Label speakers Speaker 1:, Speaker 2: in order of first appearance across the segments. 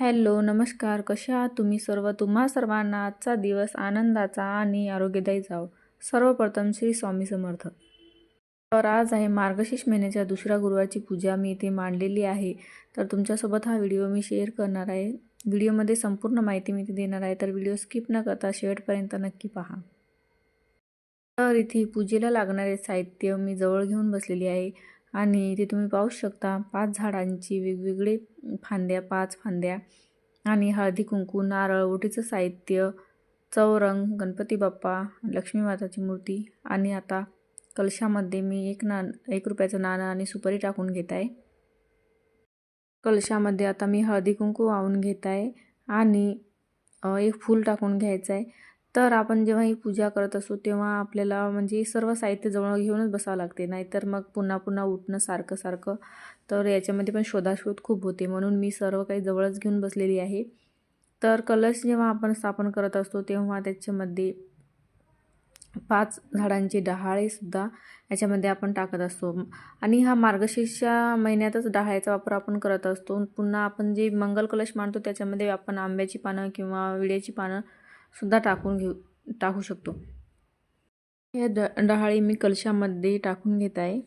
Speaker 1: Hello नमस्कार. कसे आहात तुम्ही सर्व? तुम्हा सर्वांना आजचा दिवस आनंदाचा आणि आरोग्यदायी जावो. सर्वप्रथम श्री स्वामी समर्थ. तर आज आहे मार्गशीर्ष महिन्याच्या दुसऱ्या गुरुवारची पूजा. मी इथे मांडलेली आहे. तर तुमच्यासोबत हा व्हिडिओ मी शेअर करणार आहे. व्हिडिओमध्ये संपूर्ण माहिती मी इथे देणार आहे. तर व्हिडिओ स्किप न करता शेवटपर्यंत नक्की पहा. तर इथे पूजेला लागणारे साहित्य मी जवळ घेऊन बसलेली आहे. आणि इथे तुम्ही पाहू शकता. पाच झाडांची वेगवेगळे फांद्या पाच फांद्या आणि हळदी कुंकू नारळ ओटीचं साहित्य चौरंग गणपती बाप्पा लक्ष्मी माताची मूर्ती आणि आता कलशामध्ये मी एक नान एक रुपयाचं नाणं आणि सुपारी टाकून घेत आहे. कलशामध्ये आता मी हळदी कुंकू वाहून घेत आहे आणि एक फूल टाकून घ्यायचं आहे. तर आपण जेव्हा ही पूजा करत असतो तेव्हा आपल्याला म्हणजे सर्व साहित्य जवळ घेऊनच बसावं लागते. नाहीतर मग पुन्हा पुन्हा उठणं सारखं सारखं. तर याच्यामध्ये पण शोधाशोध खूप होते. म्हणून मी सर्व काही जवळच घेऊन बसलेली आहे. तर कलश जेव्हा आपण स्थापन करत असतो तेव्हा त्याच्यामध्ये पाच झाडांची डहाळेसुद्धा याच्यामध्ये आपण टाकत असतो. आणि हा मार्गशीर्षच्या महिन्यातच डहाळ्याचा वापर आपण करत असतो. पुन्हा आपण जे मंगल कलश मांडतो त्याच्यामध्ये आपण आंब्याची पानं किंवा विड्याची पानं सुद्धा टाकून घेऊ टाकू शकतो. हे ड डहाळी मी कलशामध्ये टाकून घेत आहे.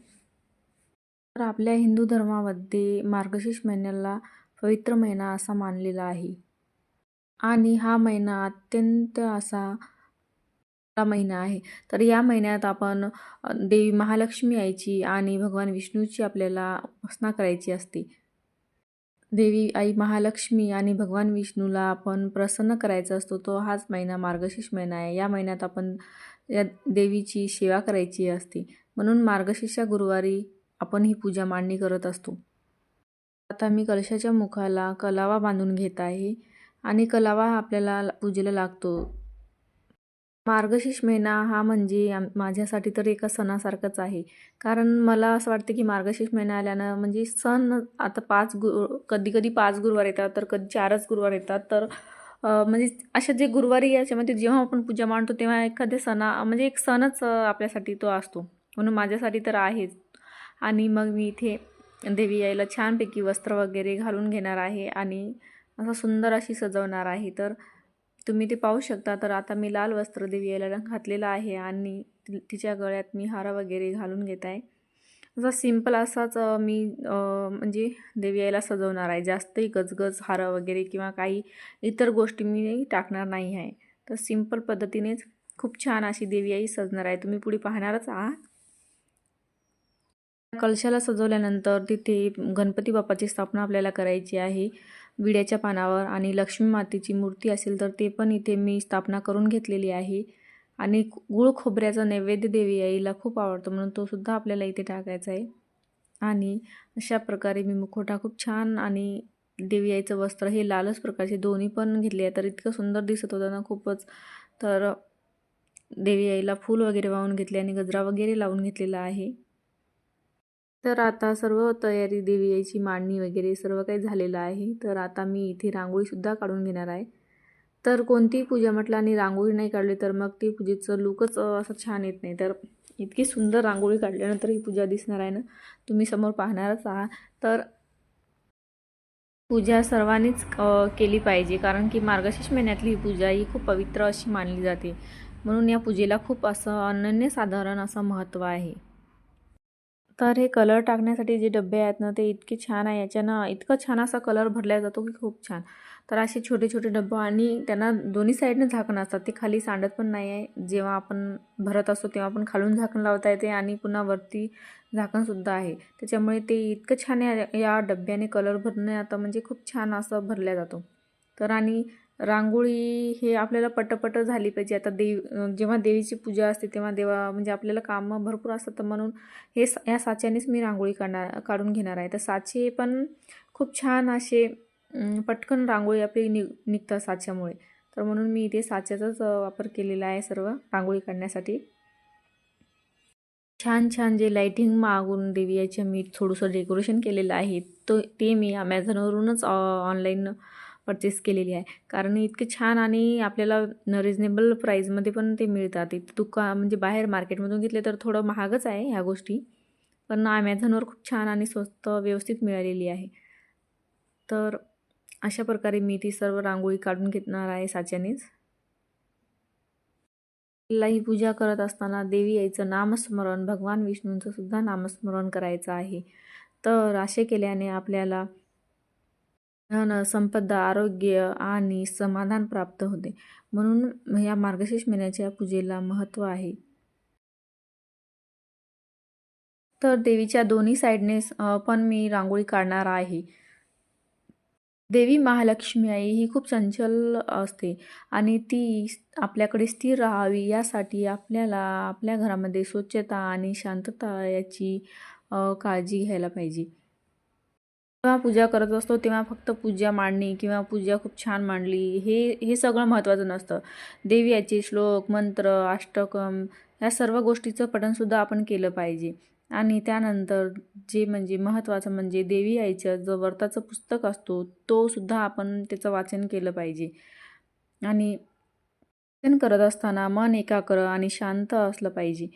Speaker 1: तर आपल्या हिंदू धर्मामध्ये मार्गशीर्ष महिन्याला पवित्र महिना असा मानलेला आहे. आणि हा महिना अत्यंत असा महिना आहे. तर या महिन्यात आपण देवी महालक्ष्मी यायची आणि भगवान विष्णूची आपल्याला उपासना करायची असते. देवी आई महालक्ष्मी आणि भगवान विष्णूला आपण प्रसन्न करायचा असतो तो हाच महिना मार्गशीर्ष महिना आहे. या महिन्यात आपण या देवीची सेवा करायची असते. म्हणून मार्गशीर्ष गुरुवारी आपण ही पूजा मांडणी करत असतो. आता मी कलशाच्या मुखाला कलावा बांधून घेत आहे आणि कलावा आपल्याला पूजेला लागतो. मार्गशीर्ष महिना हा म्हणजे माझ्यासाठी तर एका सणासारखंच आहे. कारण मला असं वाटतं की मार्गशीर्ष महिना आल्यानं म्हणजे सण आता पाच गु कधी कधी पाच गुरुवार येतात तर कधी चारच गुरुवार येतात. तर म्हणजे अशा जे गुरुवारी याच्यामध्ये जेव्हा आपण पूजा मांडतो तेव्हा एखाद्या सणा म्हणजे एक सणच आपल्यासाठी तो असतो. म्हणून माझ्यासाठी तर आहेच. आणि मग मी इथे देवी यायला छानपैकी वस्त्र वगैरे घालून घेणार आहे आणि असं सुंदर अशी सजवणार आहे. तर तुम्ही ते पाहू शकता. तर आता मी लाल वस्त्र देवी रंग घातलेलं आहे आणि तिच्या गळ्यात मी हारा वगैरे घालून घेत आहे. असा सिंपल असाच मी म्हणजे देवी सजवणार आहे. जास्तही गजगज हार वगैरे किंवा काही इतर गोष्टी मी टाकणार नाही आहे. तर सिंपल पद्धतीनेच खूप छान अशी देवी आई सजणार आहे. तुम्ही पुढे पाहणारच आहात. कलशाला सजवल्यानंतर तिथे गणपती बाप्पाची स्थापना आपल्याला करायची आहे. विड्याच्या पानावर आणि लक्ष्मी मातेची मूर्ती असेल तर ते पण इथे मी स्थापना करून घेतलेली आहे. आणि गुळ खोबऱ्याचा नैवेद्य देवी आईला खूप आवडतो म्हणून तो सुद्धा आपल्याला इथे टाकायचा आहे. आणि अशा प्रकारे मी मुखोटा खूप छान आणि देवी आईचं वस्त्र हे लालच प्रकारचे दोन्ही पण घेतले आहे. तर इतकं सुंदर दिसत होतं ना खूपच. तर देवी आईला फूल वगैरे वाहून घेतले आणि गजरा वगैरे लावून घेतलेला आहे. तर आता सर्व तयारी देवी यायची मांडणी वगैरे सर्व काही झालेलं आहे. तर आता मी इथे रांगोळीसुद्धा काढून घेणार आहे. तर कोणतीही पूजा म्हटलं आणि रांगोळी नाही काढली तर मग ती पूजेचं लुकच असं छान येत नाही. तर इतकी सुंदर रांगोळी काढल्यानंतर ही पूजा दिसणार आहे ना तुम्ही समोर पाहणारच आहात. तर पूजा सर्वांनीच केली पाहिजे कारण की मार्गशीर्ष महिन्यातली ही पूजा ही खूप पवित्र अशी मानली जाते. म्हणून या पूजेला खूप असं अनन्यसाधारण असं महत्त्व आहे. तर हे कलर टाकण्यासाठी जे डबे आहेत ना ते इतके छान आहे. याच्यानं इतकं छान असा कलर भरला जातो की खूप छान. तर असे छोटे छोटे डब्बे आणि त्यांना दोन्ही साईडने झाकण असतात. ते खाली सांडत पण नाही आहे. जेव्हा आपण भरत असतो तेव्हा आपण खालून झाकण लावता येते आणि पुन्हा वरती झाकणसुद्धा आहे. त्याच्यामुळे ते इतकं छान या डब्याने कलर भरणे आता म्हणजे खूप छान असं भरल्या जातो. तर आणि रांगोळी हे आपल्याला पटपट झाली पाहिजे. आता देव जेव्हा देवीची पूजा असते तेव्हा देवा म्हणजे आपल्याला कामं भरपूर असतात म्हणून हे या साच्यानेच मी रांगोळी काढणार काढून घेणार आहे. तर साचे पण खूप छान असे पटकन रांगोळी आपली नि निघतात साच्यामुळे. तर म्हणून मी इथे साच्याचाच वापर केलेला आहे सर्व रांगोळी काढण्यासाठी. छान छान जे लाईटिंग मागून देवी याचे मी थोडंसं डेकोरेशन केलेलं आहे तो ते मी ॲमेझॉनवरूनच ऑनलाईन परचेस केलेली आहे. कारण इतके छान आणि आपल्याला रिजनेबल प्राईजमध्ये पण ते मिळतात. इथं दुका म्हणजे बाहेर मार्केटमधून घेतले तर थोडं महागच आहे ह्या गोष्टी. पण ॲमेझॉनवर खूप छान आणि स्वस्त व्यवस्थित मिळालेली आहे. तर अशा प्रकारे मी ती सर्व रांगोळी काढून घेणार आहे साच्यानेच. ही पूजा करत असताना देवी यायचं नामस्मरण भगवान विष्णूंचं सुद्धा नामस्मरण करायचं आहे. तर असे केल्याने आपल्याला धन संपदा आरोग्य आणि समाधान प्राप्त होते. म्हणून या मार्गशीर्ष महिन्याच्या पूजेला महत्त्व आहे. तर देवीच्या दोन्ही साईडने पण मी रांगोळी काढणार आहे. देवी महालक्ष्मी आई ही खूप चंचल असते आणि ती आपल्याकडे स्थिर राहावी यासाठी आपल्याला आपल्या घरामध्ये स्वच्छता आणि शांतता याची काळजी घ्यायला पाहिजे. जेव्हा पूजा करत असतो तेव्हा फक्त पूजा मांडणी किंवा पूजा खूप छान मांडली हे हे सगळं महत्त्वाचं नसतं. देवी याचे श्लोक मंत्र अष्टकम या सर्व गोष्टीचं पठणसुद्धा आपण केलं पाहिजे. आणि त्यानंतर जे म्हणजे महत्त्वाचं म्हणजे देवी आईचं जो व्रताचं पुस्तक असतो तो सुद्धा आपण त्याचं वाचन केलं पाहिजे. आणि वाचन करत असताना मन एकाग्र आणि शांत असलं पाहिजे.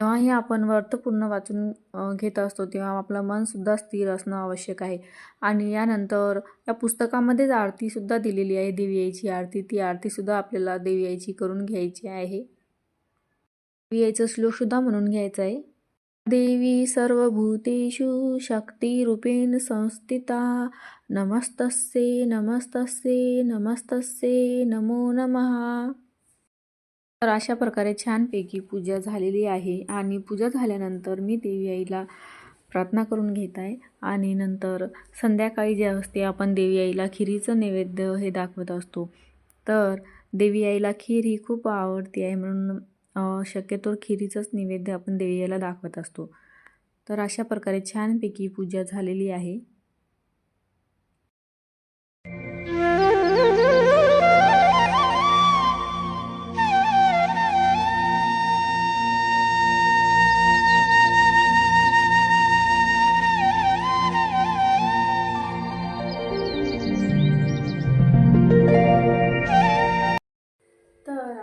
Speaker 1: जेव्हाही आपण अर्थपूर्ण वाचून घेत असतो तेव्हा आपलं मनसुद्धा स्थिर असणं आवश्यक आहे. आणि यानंतर या पुस्तकामध्येच आरतीसुद्धा दिलेली आहे देवी आईची आरती. ती आरतीसुद्धा आपल्याला देवी आईची करून घ्यायची आहे. देवी आईचं श्लोकसुद्धा म्हणून घ्यायचं आहे. देवी सर्वभूतेषु शक्तिरूपेण संस्थिता नमस्तस्ये नमस्तस्ये नमस्तस्ये नमो नमः. तर अशा प्रकारे छानपैकी पूजा झालेली आहे आणि पूजा झाल्यानंतर मी देवी आईला प्रार्थना करून घेत आहे. आणि नंतर संध्याकाळी जे असते आपण देवी आईला खिरीचं नैवेद्य हे दाखवत असतो. तर देवी आईला खीर ही खूप आवडती आहे म्हणून शक्यतो खिरीचंच नैवेद्य आपण देवी आईला दाखवत असतो. तर अशा प्रकारे छानपैकी पूजा झालेली आहे.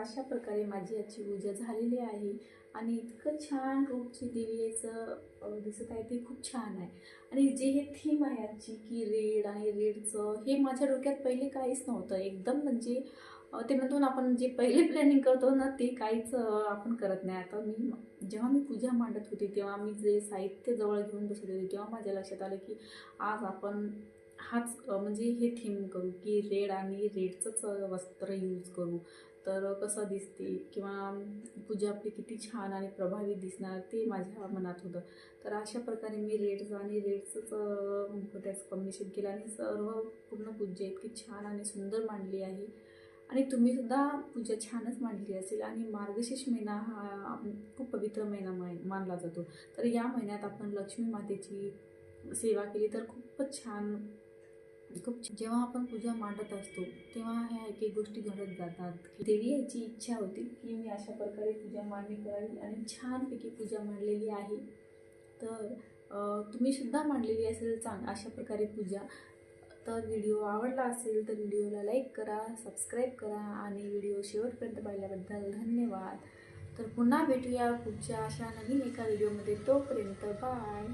Speaker 1: अशा प्रकारे माझी आजची पूजा झालेली आहे आणि इतकं छान रूपची देवीचं दिसत आहे ते खूप छान आहे. आणि जे हे थीम आहे आजची की रेड आणि रेडचं हे माझ्या डोक्यात पहिले काहीच नव्हतं. एकदम म्हणजे ते म्हणतो ना आपण जे पहिले प्लॅनिंग करतो ना ते काहीच आपण करत नाही. आता मी जेव्हा मी पूजा मांडत होती तेव्हा मी जे साहित्य जवळ घेऊन बसत होते तेव्हा माझ्या लक्षात आलं की आज आपण हाच म्हणजे हे थीम करू की रेड आणि रेडचंच वस्त्र यूज करू. तर कसं दिसते किंवा पूजा आपली किती छान आणि प्रभावी दिसणार ते माझ्या मनात होतं. तर अशा प्रकारे मी रेड्स आणि रेड्सच त्याचं कॉम्बिनेशन केलं आणि सर्व पूर्ण पूजा इतकी छान आणि सुंदर मांडली आहे. आणि तुम्हीसुद्धा पूजा छानच मांडली असेल आणि मार्गशीर्ष महिना हा खूप पवित्र महिना मा मानला जातो. तर या महिन्यात आपण लक्ष्मी मातेची सेवा केली तर खूपच छान खूप जेव्हा आपण पूजा मांडत असतो तेव्हा ह्या एक एक गोष्टी घडत जातात. देवी याची इच्छा होती की मी अशा प्रकारे पूजा मांडणी करावी आणि छानपैकी पूजा मांडलेली आहे. तर तुम्ही सुद्धा मांडलेली असेल चांग अशा प्रकारे पूजा. तर व्हिडिओ आवडला असेल तर व्हिडिओला लाईक करा सबस्क्राईब करा आणि व्हिडिओ शेवटपर्यंत पाहिल्याबद्दल धन्यवाद. तर पुन्हा भेटूया पुढच्या अशा नवीन एका व्हिडिओमध्ये. तोपर्यंत बाय.